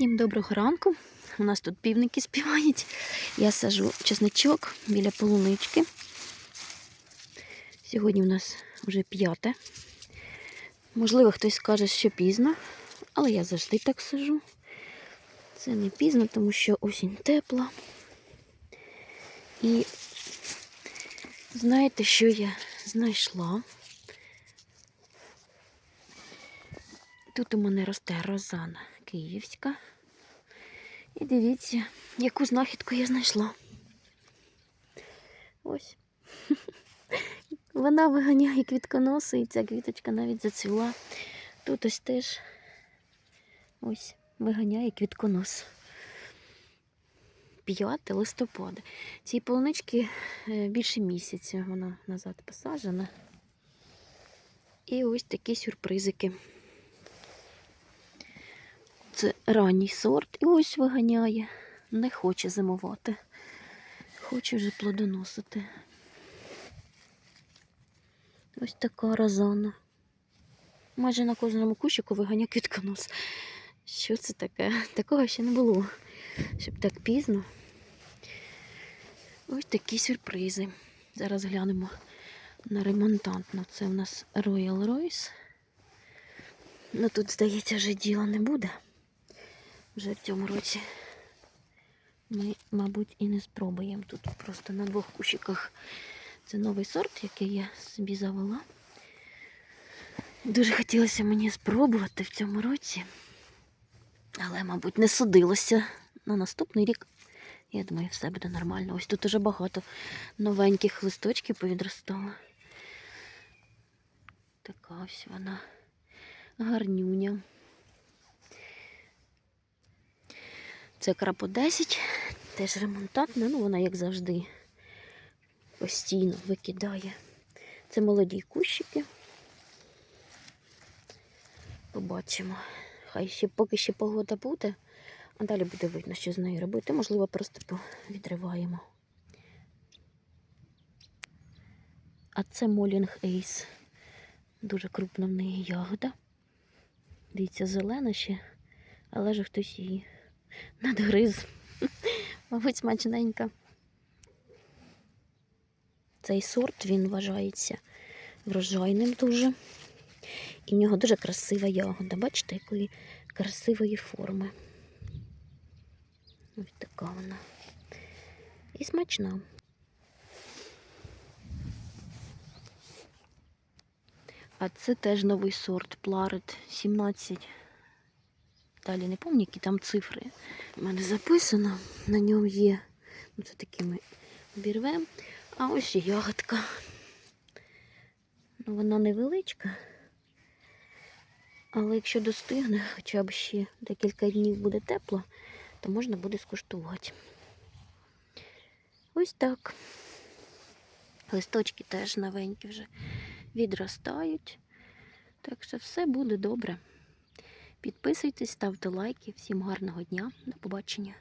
Всім доброго ранку. У нас тут півники співають. Я сажу чесничок біля полунички. Сьогодні у нас вже п'яте. Можливо, хтось скаже, що пізно, але я завжди так сажу. Це не пізно, тому що осінь тепла. І знаєте, що я знайшла? Тут у мене росте розана київська. І дивіться, яку знахідку я знайшла. Ось. Вона виганяє квітконоси, і ця квіточка навіть зацвіла. Тут ось теж ось виганяє квітконос. 5 листопада. Цій полунички е, більше місяця вона назад посаджена. І ось такі сюрпризики. Це ранній сорт і ось виганяє. Не хоче зимувати. Хоче вже плодоносити. Ось така розана. Майже на кожному кущику виганяє квітконос. Що це таке? Такого ще не було. Щоб так пізно. Ось такі сюрпризи. Зараз глянемо на ремонтантну. Це у нас Royal Royce. Ну тут, здається, вже діла не буде. Вже в цьому році ми, мабуть, і не спробуємо. Тут просто на двох кущиках це новий сорт, який я собі завела. Дуже хотілося мені спробувати в цьому році, але, мабуть, не судилося на наступний рік. Я думаю, все буде нормально. Ось тут уже багато новеньких листочків повідростало. Така ось вона гарнюня. Це крапо 10, теж ремонтантна, ну вона, як завжди, постійно викидає. Це молоді кущики. Побачимо. Хай ще поки ще погода буде, а далі буде видно, що з нею робити. Можливо, просто відриваємо. А це Молінг Ейс. Дуже крупна в неї ягода. Дивіться, зелена ще, але ж хтось її надгриз. Мабуть, смачненька. Цей сорт він вважається врожайним дуже. І в нього дуже красива ягода. Бачите, якої красивої форми. Ось така вона. І смачна. А це теж новий сорт Пларет 17. Далі не пам'ятаю, які там цифри. У мене записано. На ньому є. Ну, це такі ми обірвемо. А ось і ягодка. Ну, вона невеличка. Але якщо достигне, хоча б ще декілька днів буде тепло, то можна буде скуштувати. Ось так. Листочки теж новенькі вже відростають. Так що все буде добре. Підписуйтесь, ставте лайки. Всім гарного дня. До побачення.